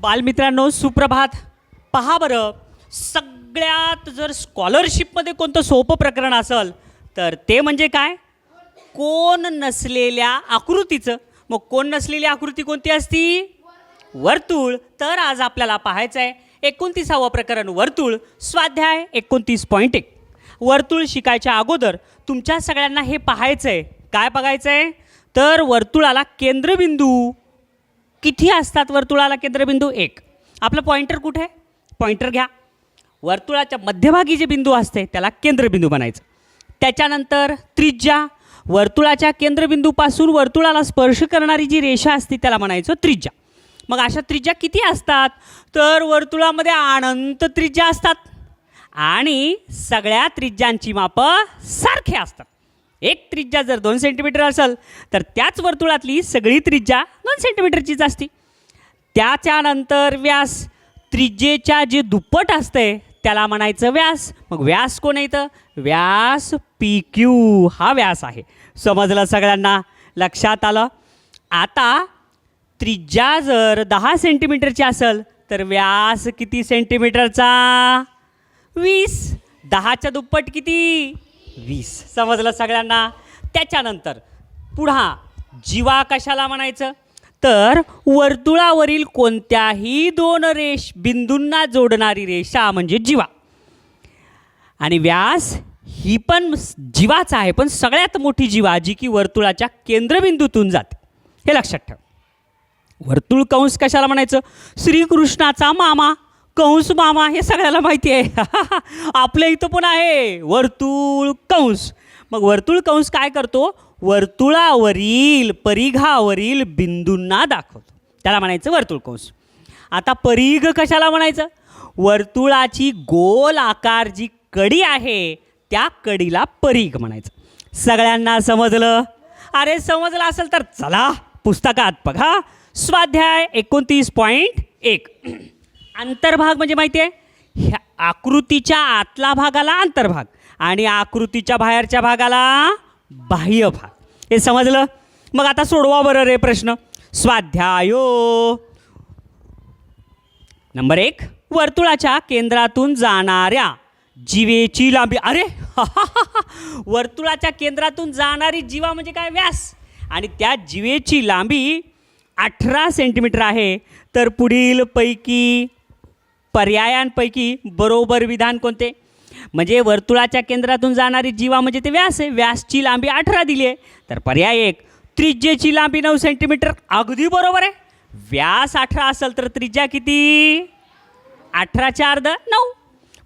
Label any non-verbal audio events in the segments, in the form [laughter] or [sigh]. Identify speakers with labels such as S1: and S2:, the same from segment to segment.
S1: बालमित्रांनो सुप्रभात. पहा बरं सगळ्यात जर स्कॉलरशिपमध्ये कोणतं सोपं प्रकरण असेल तर ते म्हणजे काय? कोण नसलेल्या आकृतीचं. मग कोण नसलेली आकृती कोणती असती? वर्तुळ. तर आज आपल्याला पाहायचं आहे एकोणतीसावं प्रकरण वर्तुळ. स्वाध्याय एकोणतीस पॉईंट एक. वर्तुळ शिकायच्या अगोदर तुमच्या सगळ्यांना हे पाहायचं आहे काय बघायचं आहे तर वर्तुळाला केंद्रबिंदू. किती असतात वर्तुळाला केंद्रबिंदू? एक. आपलं पॉइंटर कुठे? आहे पॉइंटर घ्या. वर्तुळाच्या मध्यभागी जे बिंदू असते त्याला केंद्रबिंदू बनायचं त्याच्यानंतर त्रिज्या. वर्तुळाच्या केंद्रबिंदूपासून वर्तुळाला स्पर्श करणारी जी रेषा असते त्याला म्हणायचं त्रिज्या. मग अशा त्रिज्या किती असतात? तर वर्तुळामध्ये अनंत त्रिज्या असतात. आणि सगळ्या त्रिज्यांची मापं सारखे असतात. एक त्रिज्या जर दोन सेंटीमीटर असेल तर त्याच वर्तुळातली सगळी त्रिज्या दोन सेंटीमीटरचीच असते. त्याच्यानंतर व्यास त्रिज्येच्या जे दुप्पट असते त्याला म्हणायचं व्यास. मग व्यास कोण येतं व्यास पी क्यू हा व्यास आहे. समजलं सगळ्यांना? लक्षात आलं? आता त्रिज्या जर दहा सेंटीमीटरची असेल तर व्यास किती सेंटीमीटरचा वीस. दहाच्या दुप्पट किती? वीस. समजलं सगळ्यांना? त्याच्यानंतर पुन्हा जीवा कशाला म्हणायचं? तर वर्तुळावरील कोणत्याही दोन रेष बिंदूंना जोडणारी रेषा म्हणजे जीवा. आणि व्यास ही पण जीवाच आहे पण सगळ्यात मोठी जीवा जी की वर्तुळाच्या केंद्रबिंदूतून जाते. हे लक्षात ठेव. वर्तुळ कंस कशाला म्हणायचं? श्रीकृष्णाचा मामा. कंस मामा हे सगळ्याला माहिती आहे. [laughs] आपल्या इथं पण आहे. वर्तुळ कंस. मग वर्तुळ कंस काय करतो? वर्तुळावरील परिघावरील बिंदूंना दाखवतो. त्याला म्हणायचं वर्तुळ कंस. आता परिघ कशाला म्हणायचं? वर्तुळाची गोल आकार जी कडी आहे त्या कडीला परिघ म्हणायचं. सगळ्यांना समजलं? अरे समजलं असेल तर चला पुस्तकात बघा. स्वाध्याय एकोणतीस पॉईंट एक. अंतर्भाग म्हणजे माहिती आहे? ह्या आकृतीच्या आतला भागाला अंतर्भाग आणि आकृतीच्या बाहेरच्या भागाला बाह्य भाग. हे समजलं? मग आता सोडवा बरं रे प्रश्न. स्वाध्यायो. नंबर एक. वर्तुळाच्या केंद्रातून जाणाऱ्या जीवेची लांबी. अरे! [laughs] वर्तुळाच्या केंद्रातून जाणारी जीवा म्हणजे काय? व्यास. आणि त्या जीवेची लांबी अठरा सेंटीमीटर आहे. तर पुढील पैकी पर्यायांपैकी बरोबर विधान कोणते? म्हणजे वर्तुळाच्या केंद्रातून जाणारी जीवा म्हणजे ते व्यास आहे. व्यासची लांबी अठरा दिली आहे. तर पर्याय एक त्रिज्येची लांबी नऊ सेंटीमीटर अगदी बरोबर आहे. व्यास अठरा असेल तर त्रिज्या किती? अठराच्या अर्ध नऊ.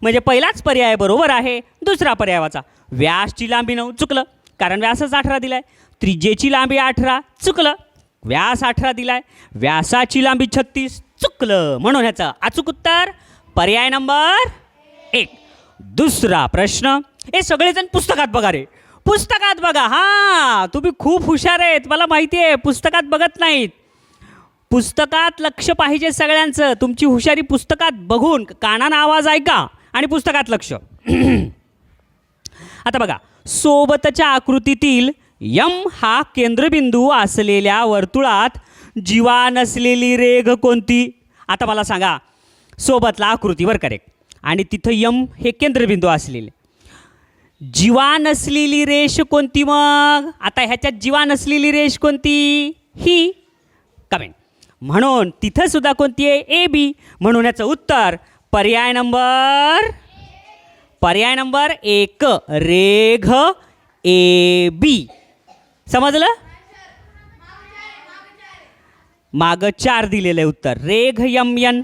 S1: म्हणजे पहिलाच पर्याय बरोबर आहे दुसरा पर्यायाचा व्यासची लांबी नऊ चुकलं कारण व्यासच अठरा दिलाय. त्रिज्येची लांबी अठरा चुकलं व्यास अठरा दिलाय. व्यासाची लांबी छत्तीस चुकलं म्हणून ह्याचं अचूक उत्तर पर्याय नंबर एक. दुसरा प्रश्न हे सगळेजण पुस्तकात बघा रे. पुस्तकात बघा हां तुम्ही खूप हुशार आहेत मला माहिती आहे पुस्तकात बघत नाहीत. पुस्तकात लक्ष पाहिजे सगळ्यांचं तुमची हुशारी पुस्तकात बघून कानानं आवाज ऐका आणि पुस्तकात लक्ष. [clears throat] आता बघा सोबतच्या आकृतीतील यम हा केंद्रबिंदू असलेल्या वर्तुळात जीवा नसलेली रेघ कोणती? आता मला सांगा सोबतला आकृतीवर करेक्ट आणि तिथं यम हे केंद्रबिंदू असलेले. जीवा नसलेली रेष कोणती मग? आता ह्याच्यात जीवा नसलेली रेष कोणती? ही. कमेंट. म्हणून तिथं सुद्धा कोणती आहे? A B. म्हणून ह्याचं उत्तर पर्याय नंबर पर्याय नंबर एक रेघ ए बी. समजलं? मागं चार दिलेलं आहे उत्तर. रेघ यम यन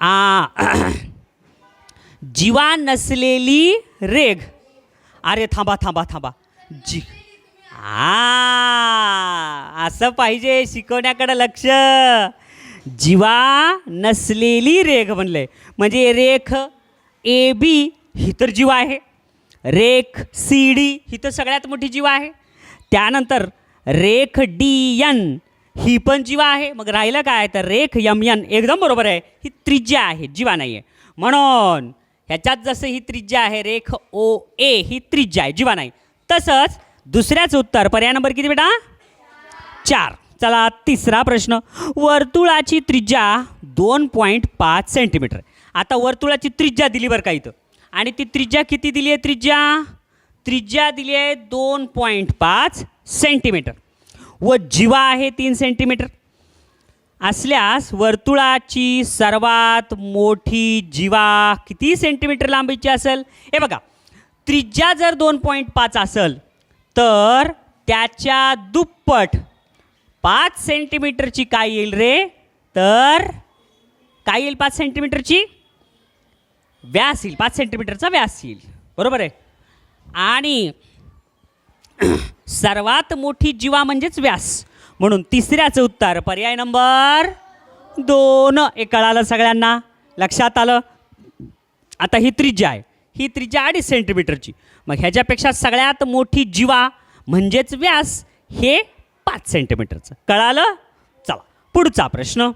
S1: आ [clears throat] जीवा नसलेली रेघ. अरे थांबा थांबा थांबा. जी. आ असं पाहिजे शिकवण्याकडं लक्ष. जीवा नसलेली रेघ म्हणलंय म्हणजे रेख ए बी ही तर जीवा आहे. रेख सी डी ही तर सगळ्यात मोठी जीवा आहे. त्यानंतर रेख डी एन ही पण जीवा आहे. मग राहिलं काय? तर रेख यम यन एकदम बरोबर आहे. ही त्रिज्या आहे. जीवा नाही आहे म्हणून ह्याच्यात जसं ही त्रिज्या आहे रेख ओ ए ही त्रिज्या आहे. जीवा नाही. तसंच दुसऱ्याच उत्तर पर्याय नंबर किती बेटा? चार. चला तिसरा प्रश्न. वर्तुळाची त्रिज्या दोन पॉईंट पाच सेंटीमीटर. आता वर्तुळाची त्रिज्या दिली बरं का इथं? आणि ती त्रिज्या किती दिली आहे त्रिज्या? त्रिज्या दिली आहे दोन पॉईंट पाच सेंटीमीटर. व जीवा आहे तीन सेंटीमीटर असल्यास वर्तुळाची सर्वात मोठी जीवा किती सेंटीमीटर लांबीची असेल? हे बघा त्रिज्या जर दोन पॉईंट पाच असेल तर त्याच्या दुप्पट पाच सेंटीमीटरची काय येईल रे? तर काय येईल पाच सेंटीमीटरची व्यास येईल. पाच सेंटीमीटरचा व्यास येईल. बरोबर आहे? आणि [clears throat] सर्वात मोठी जीवा म्हणजेच व्यास. म्हणून तिसऱ्याचं उत्तर पर्याय नंबर दोन. एक कळालं सगळ्यांना? लक्षात आलं? आता ही त्रिज्या आहे. ही त्रिज्या अडीच सेंटीमीटरची मग ह्याच्यापेक्षा सगळ्यात मोठी जीवा म्हणजेच व्यास हे पाच सेंटीमीटरचं कळालं? चला पुढचा प्रश्न.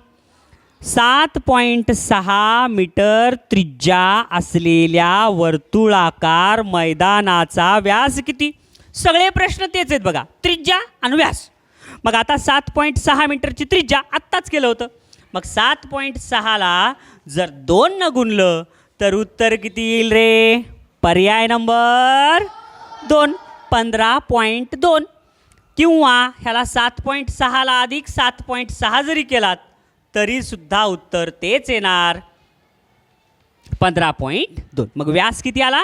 S1: सात पॉईंट सहा मीटर त्रिज्या असलेल्या वर्तुळाकार मैदानाचा व्यास किती? सगळे प्रश्न तेच आहेत बघा. त्रिज्या आणि व्यास. मग आता सात पॉईंट सहा मीटरची त्रिज्या आत्ताच केलं होतं. मग सात पॉईंट सहाला जर दोन न गुणलं तर उत्तर किती येईल रे? पर्याय नंबर दोन. पंधरा पॉईंट दोन. किंवा ह्याला सात पॉईंट सहाला अधिक सात पॉईंट सहा जरी केलात तरीसुद्धा उत्तर तेच येणार. पंधरा पॉईंट दोन. मग व्यास किती आला?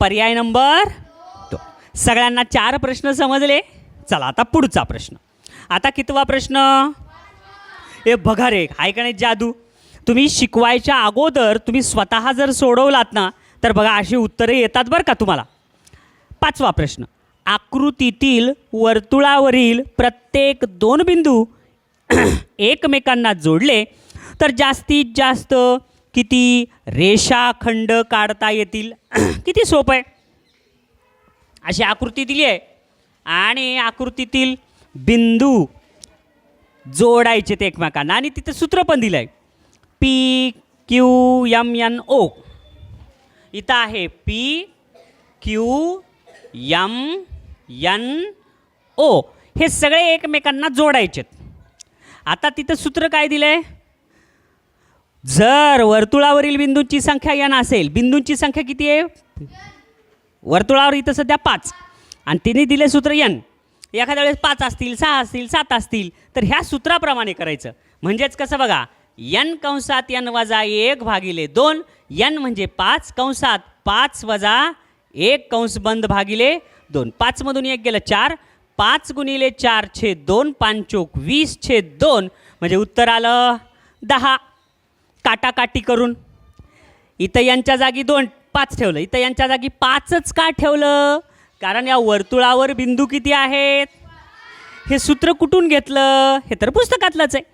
S1: पर्याय नंबर सगळ्यांना चार प्रश्न समजले. चला आता पुढचा प्रश्न. आता कितवा प्रश्न? हे बघा रे आहे का नाही जादू? तुम्ही शिकवायच्या अगोदर तुम्ही स्वतः जर सोडवलात ना तर बघा अशी उत्तरे येतात बरं का तुम्हाला. पाचवा प्रश्न. आकृतीतील वर्तुळावरील प्रत्येक दोन बिंदू [clears throat] एकमेकांना जोडले तर जास्तीत जास्त किती रेषाखंड काढता येतील? [clears throat] किती सोपं आहे? अशी आकृती दिली आहे. आणि आकृतीतील बिंदू जोडायचे ते एकमेकांना. आणि तिथं सूत्र पण दिलं आहे P Q M N O इथं आहे P Q M N O हे सगळे एकमेकांना जोडायचेत. आता तिथं सूत्र काय दिलं आहे जर वर्तुळावरील बिंदूंची संख्या यन असेल बिंदूंची संख्या किती आहे? वर्तुळावर इथं सध्या पाच. आणि तिने दिले सूत्र यन एखाद्या वेळेस पाच असतील सहा असतील सात असतील तर ह्या सूत्राप्रमाणे करायचं. म्हणजेच कसं बघा यन कंसात यन वजा एक भागिले दोन यन म्हणजे पाच कंसात पाच वजा एक कंस बंद भागिले दोन. पाचमधून एक गेलं चार पाच गुणिले चार छेद दोन पांचोक वीस छेद दोन म्हणजे उत्तर आलं दहा. काटाकाटी करून. इथं यांच्या जागी दोन पाच ठेवलं. इथं यांच्या जागी पाचच का ठेवलं? कारण या वर्तुळावर बिंदू किती आहेत? हे सूत्र कुठून घेतलं? हे तर पुस्तकातलंच आहे.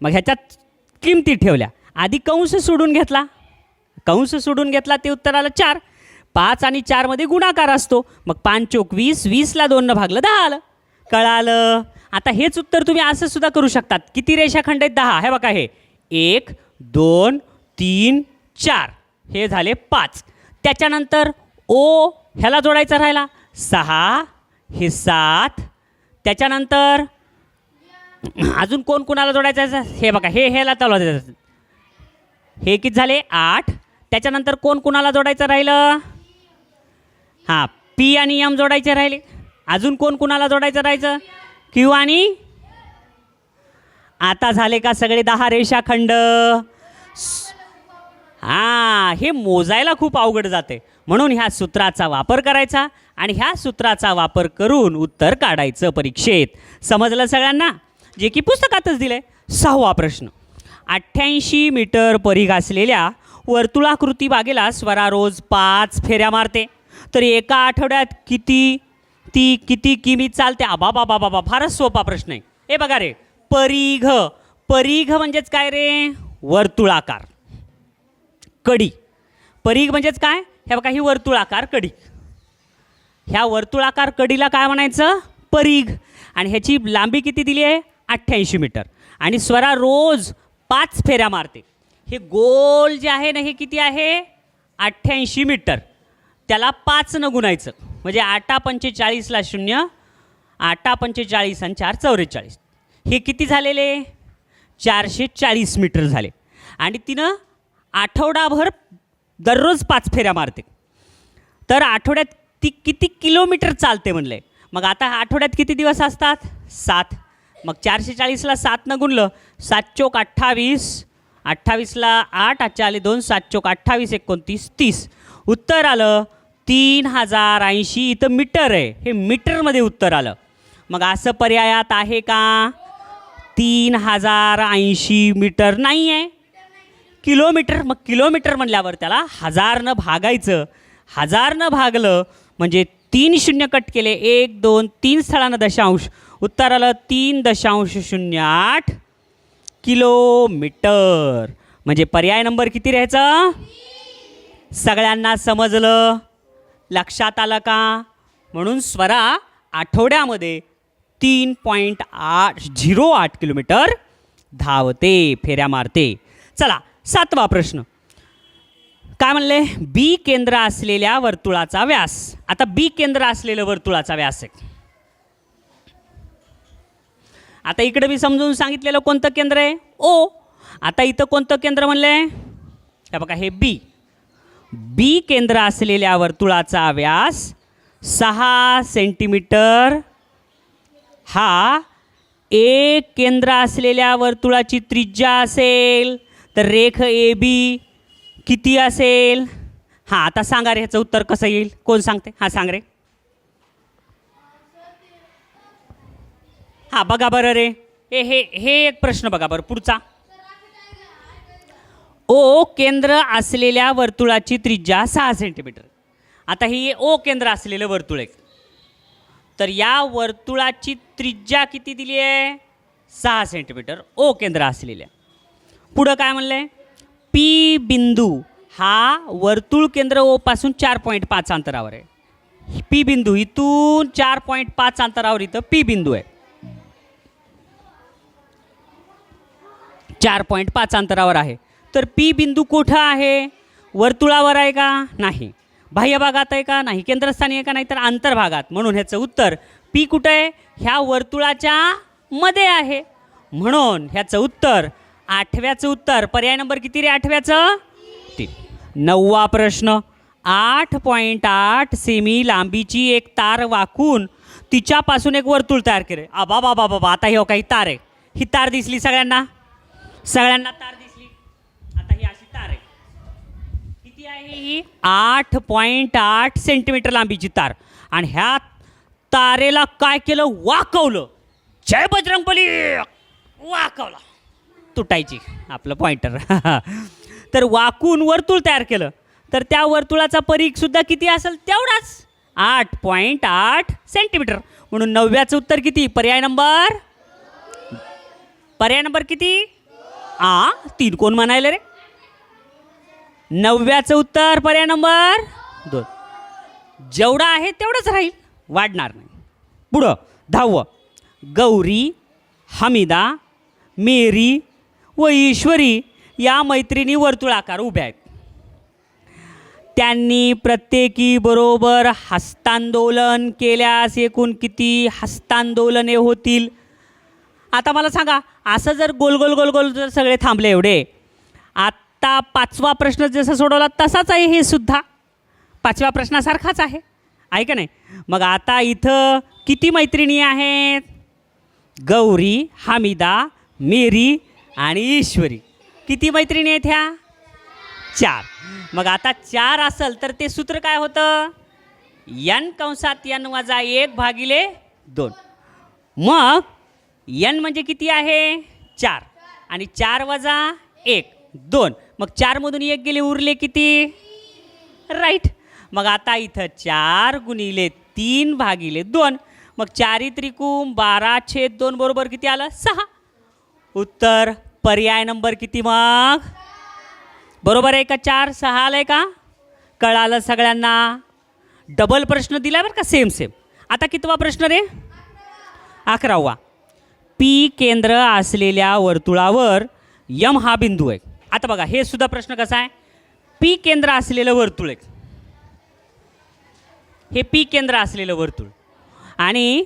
S1: मग ह्याच्यात किमती ठेवल्या. आधी कंस सोडून घेतला. कंस सोडून घेतला ते उत्तर आलं चार. पाच आणि चारमध्ये गुणाकार असतो. मग पाच चोक वीस वीसला दोननं भागलं दहा आलं. कळालं? आता हेच उत्तर तुम्ही असं सुद्धा करू शकतात. किती रेषाखंड आहेत? दहा. हे बघा हे. एक दोन तीन चार. हे झाले पाच. त्याच्यानंतर ओ ह्याला जोडायचा राहिला. सहा हे सात. त्याच्यानंतर अजून कोण कोणाला जोडायचं हे बघा हे ह्याला चालवायचं हे किती झाले? आठ. त्याच्यानंतर कोण कोणाला जोडायचं राहिलं? हां पी आणि एम जोडायचे राहिले. अजून कोण कुणाला जोडायचं राहायचं? क्यू आणि? आता झाले का सगळे दहा रेषाखंड? हा हे मोजायला खूप अवघड जाते. म्हणून ह्या सूत्राचा वापर करायचा आणि ह्या सूत्राचा वापर करून उत्तर काढायचं परीक्षेत. समजलं सगळ्यांना? जे की पुस्तकातच दिलंय. सहावा प्रश्न. अठ्ठ्याऐंशी मीटर परिघ असलेल्या वर्तुळाकृती बागेला स्वरा रोज पाच फेऱ्या मारते. तर एका आठवड्यात किती ती किती किमी चालते? आबा बाबा बाबा फारच सोपा प्रश्न आहे. हे बघा रे. परिघ. परिघ म्हणजेच काय रे? वर्तुळाकार. कडी. परीघ म्हणजेच काय? ह्या बघा ही वर्तुळाकार कडी. ह्या वर्तुळाकार कडीला काय म्हणायचं? परीघ. आणि ह्याची लांबी किती दिली आहे? अठ्ठ्याऐंशी मीटर. आणि स्वरा रोज पाच फेऱ्या मारते. हे गोल जे आहे ना हे किती आहे? अठ्ठ्याऐंशी मीटर. त्याला पाच न गुणायचं. म्हणजे आठा पंचेचाळीसला शून्य आठा पंचेचाळीस आणि चार चौवेचाळीस. हे किती झालेले? चारशे चाळीस मीटर झाले. आणि तिनं आठवडाभर दररोज पाच फेऱ्या मारते. तर आठवड्यात ती किती किलोमीटर चालते म्हणले. मग आता आठवड्यात किती दिवस असतात? सात. मग चारशे चाळीसला सातनं गुणलं सात चोक अठ्ठावीस. अठ्ठावीसला आठ आजच्या आले दोन सात चोक अठ्ठावीस एकोणतीस तीस. उत्तर आलं तीन हजार ऐंशी इथं मीटर आहे. हे मीटरमध्ये उत्तर आलं. मग असं पर्यायात आहे का? तीन हजार ऐंशी मीटर नाही आहे किलोमीटर मग किलोमीटर म्हणल्यावर त्याला हजारनं भागायचं. हजारनं भागलं म्हणजे तीन शून्य कट केले. एक दोन तीन स्थळानं दशांश. उत्तर आलं तीन दशांश शून्य आठ किलोमीटर. म्हणजे पर्याय नंबर किती राहायचं? सगळ्यांना समजलं? लक्षात आलं का? म्हणून स्वरा आठवड्यामध्ये तीन पॉईंट आठ झिरो आठ किलोमीटर धावते फेऱ्या मारते. चला सातवा प्रश्न. काय म्हणले? बी केंद्र असलेल्या वर्तुळाचा व्यास. आता बी केंद्र असलेलं वर्तुळाचा व्यास आहे. आता इकडे मी समजून सांगितलेलं कोणतं केंद्र आहे? ओ आता इथं कोणतं केंद्र म्हणलं? आहे बघा हे बी बी केंद्र असलेल्या वर्तुळाचा व्यास सहा सेंटीमीटर. हा एक केंद्र असलेल्या वर्तुळाची त्रिज्या असेल. तर रेख ए बी किती असेल? हां आता सांगा रे ह्याचं उत्तर कसं येईल? कोण सांगते? हां सांग रे. हां बघा बरं रे. ए हे हे एक प्रश्न बघा बरं पुढचा. ओ केंद्र असलेल्या वर्तुळाची त्रिज्या सहा सेंटीमीटर आता ही ओ केंद्र असलेलं वर्तुळ आहे. तर या वर्तुळाची त्रिज्या किती दिली आहे? सहा सेंटीमीटर ओ केंद्र असलेल्या. पुढं काय म्हणलं आहे पी बिंदू हा वर्तुळ केंद्र ओपासून चार पॉईंट पाच अंतरावर आहे. पी बिंदू इथून चार पॉईंट पाच अंतरावर इथं पी बिंदू आहे. चार पॉईंट पाच अंतरावर आहे. तर पी बिंदू कुठं आहे? वर्तुळावर आहे का? नाही. बाह्य भागात आहे का? नाही. केंद्रस्थानी आहे का? नाही. तर अंतर्भागात म्हणून ह्याचं उत्तर पी कुठं आहे? ह्या वर्तुळाच्या मध्ये आहे. म्हणून ह्याचं उत्तर आठव्याचं उत्तर. पर्याय नंबर किती रे आठव्याचं? तीन. नववा प्रश्न. आठ पॉईंट आठ सेमी लांबीची एक तार वाकून तिच्यापासून एक वर्तुळ तयार केले आबा बाबा बाबा आता ही हो काही तार आहे. ही तार दिसली सगळ्यांना? सगळ्यांना तार दिसली. आता ही अशी तार आहे. किती आहे ही? आठ पॉईंट आठ सेंटीमीटर लांबीची तार. आणि ह्या तारेला काय केलं? वाकवलं. जय बजरंगबली! वाकवला. तुटायची आपलं पॉइंटर [laughs] तर वाकून वर्तुळ तयार केलं. तर त्या वर्तुळाचा परीखसुद्धा किती असेल? तेवढाच. आठ पॉईंट आठ सेंटीमीटर म्हणून नवव्याचं उत्तर किती? पर्याय नंबर? पर्याय नंबर किती? आ तीन. कोण म्हणायला रे? नवव्याचं उत्तर पर्याय नंबर? दोन. जेवढं आहे तेवढंच राहील. वाढणार नाही. पुढं. दहावं. गौरी हमिदा मेरी व ईश्वरी या मैत्रिणी वर्तुळाकार उभ्या आहेत. त्यांनी प्रत्येकी बरोबर हस्तांदोलन केल्यास एकूण किती हस्तांदोलने होतील? आता मला सांगा असं जर गोल गोल गोल गोल जर सगळे थांबले एवढे आत्ता पाचवा प्रश्न जसा सोडवला तसाच आहे हे सुद्धा. पाचव्या प्रश्नासारखाच आहे. आहे का नाही? मग आता इथं किती मैत्रिणी आहेत? गौरी हामिदा मेरी आणि ईश्वरी. किती मैत्रिणी आहेत ह्या? चार. मग आता चार असेल तर ते सूत्र काय होतं? यन कंसात यन वजा एक भागिले दोन. मग यन म्हणजे किती आहे? चार. आणि चार वजा एक दोन. मग चारमधून एक गेले उरले किती? राईट. मग आता इथं चार गुणिले तीन भागिले दोन. मग चारी त्रिकुम बारा छेद दोन बरोबर किती आलं? सहा. उत्तर पर्याय नंबर किती मग? बरोबर आहे का चार? सहा आलं आहे का? कळालं सगळ्यांना. डबल प्रश्न दिला बरं का? सेम सेम आता कितवा प्रश्न रे? अकरावा. पी केंद्र असलेल्या वर्तुळावर यम हा बिंदू आहे. आता बघा हे सुद्धा प्रश्न कसा आहे? पी केंद्र असलेलं वर्तुळ आहे हे पी केंद्र असलेलं वर्तुळ. आणि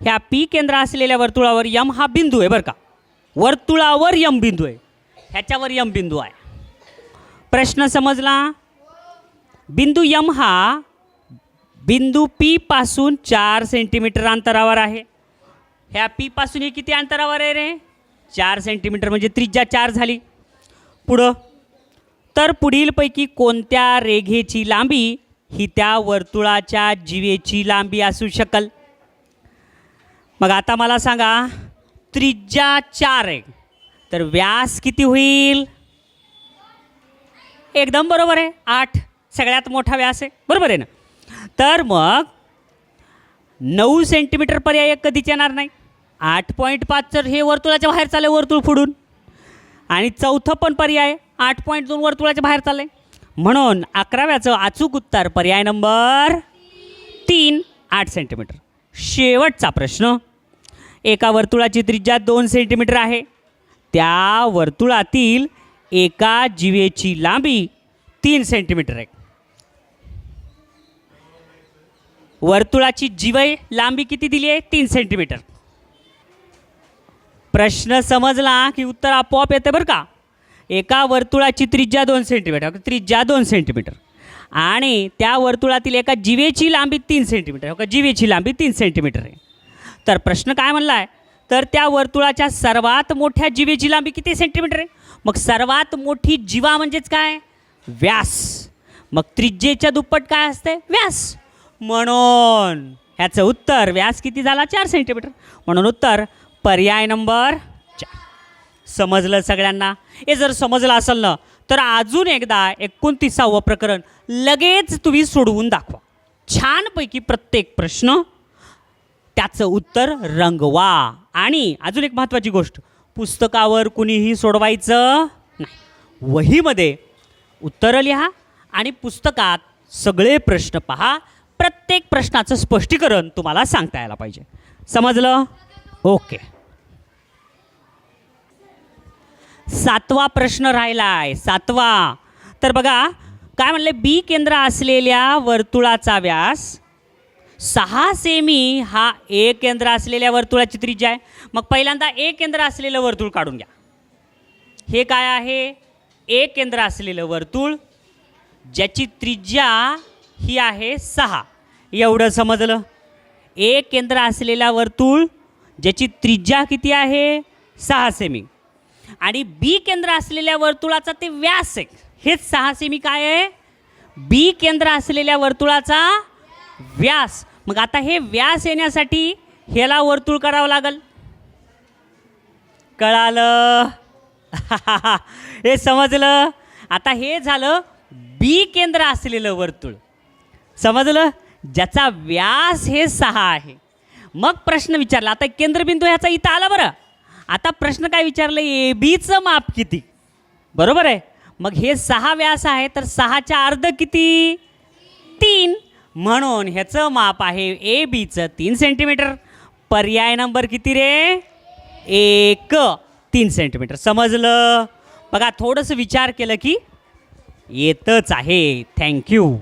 S1: ह्या पी केंद्र असलेल्या वर्तुळावर यम हा बिंदू आहे बरं का? वर्तुळावर यम बिंदू आहे. ह्याच्यावर यम बिंदू आहे. प्रश्न समजला? बिंदू यम हा बिंदू पी पासून चार सेंटीमीटर अंतरावर आहे. ह्या पी पासून हे किती अंतरावर आहे रे? चार सेंटीमीटर म्हणजे त्रिज्या चार झाली. पुढं. तर पुढीलपैकी कोणत्या रेघेची लांबी ही त्या वर्तुळाच्या जीवेची लांबी असू शकल? मग आता मला सांगा त्रिज्या चार आहे. तर व्यास किती होईल? एकदम बरोबर आहे. आठ. सगळ्यात मोठा व्यास आहे. बरोबर आहे ना? तर मग नऊ सेंटीमीटर पर्याय कधीच येणार नाही. आठ पॉईंट पाच तर हे वर्तुळाच्या बाहेर चाललं वर्तुळ फुडून. आणि चौथं पण पर्याय आठ पॉईंट दोन वर्तुळाच्या बाहेर चाललंय. म्हणून अकराव्याचं अचूक उत्तर पर्याय नंबर तीन आठ सेंटीमीटर शेवटचा प्रश्न. एका वर्तुळाची त्रिज्या दोन सेंटीमीटर आहे. त्या वर्तुळातील एका जीवेची लांबी तीन सेंटीमीटर आहे. वर्तुळाची जीवय लांबी किती दिली आहे? तीन सेंटीमीटर. प्रश्न समजला की उत्तर आपोआप येतं बरं का? एका वर्तुळाची त्रिज्या दोन सेंटीमीटर त्रिज्या दोन सेंटीमीटर. आणि त्या वर्तुळातील एका जीवेची लांबी तीन सेंटीमीटर हो का जीवेची लांबी तीन सेंटीमीटर आहे. तर प्रश्न काय म्हणला आहे तर त्या वर्तुळाच्या सर्वात मोठ्या जीवेची लांबी किती सेंटीमीटर आहे? मग सर्वात मोठी जीवा म्हणजेच काय? व्यास. मग त्रिज्येच्या दुप्पट काय असते? व्यास. म्हणून ह्याचं उत्तर व्यास किती झाला? चार सेंटीमीटर म्हणून उत्तर पर्याय नंबर चार. समजलं सगळ्यांना? हे जर समजलं असेल ना तर अजून एकदा एकोणतीसावं प्रकरण लगेच तुम्ही सोडवून दाखवा. छानपैकी प्रत्येक प्रश्न त्याचं उत्तर रंगवा. आणि अजून एक महत्त्वाची गोष्ट पुस्तकावर कुणीही सोडवायचं नाही. वहीमध्ये उत्तरं लिहा आणि पुस्तकात सगळे प्रश्न पहा. प्रत्येक प्रश्नाचं स्पष्टीकरण तुम्हाला सांगता यायला पाहिजे. समजलं? ओके. सातवा प्रश्न राहिला आहे सातवा. तर बघा काय म्हणले? बी केंद्र असलेल्या वर्तुळाचा व्यास सहा सेमी हा ए केंद्र असलेल्या वर्तुळाची त्रिज्या आहे. मग पहिल्यांदा ए केंद्र असलेलं वर्तुळ काढून घ्या. हे काय आहे? ए केंद्र असलेलं वर्तुळ ज्याची त्रिज्या ही आहे सहा. एवढं समजलं? ए केंद्र असलेला वर्तुळ ज्याची त्रिज्या किती आहे? सहा सेमी. आणि बी केंद्र असलेल्या वर्तुळाचा ते व्यास आहे. हेच सहा सेमी काय आहे? बी केंद्र असलेल्या वर्तुळाचा व्यास. मग आता हे व्यास येण्यासाठी ह्याला वर्तुळ करावं लागल. कळालं? [laughs] हे समजलं? आता हे झालं बी केंद्र असलेलं वर्तुळ. समजलं? ज्याचा व्यास हे सहा आहे. मग प्रश्न विचारला आता केंद्रबिंदू ह्याचा इथं आला बरं. आता प्रश्न काय विचारलं? ए बीचं माप किती? बरोबर आहे? मग हे सहा व्यास आहे तर सहाच्या अर्ध किती? तीन. म्हणून ह्याचं माप आहे ए बीचं तीन सेंटीमीटर पर्याय नंबर किती रे? एक तीन सेंटीमीटर समजलं? बघा थोडंसं विचार केलं की येतच आहे. थँक्यू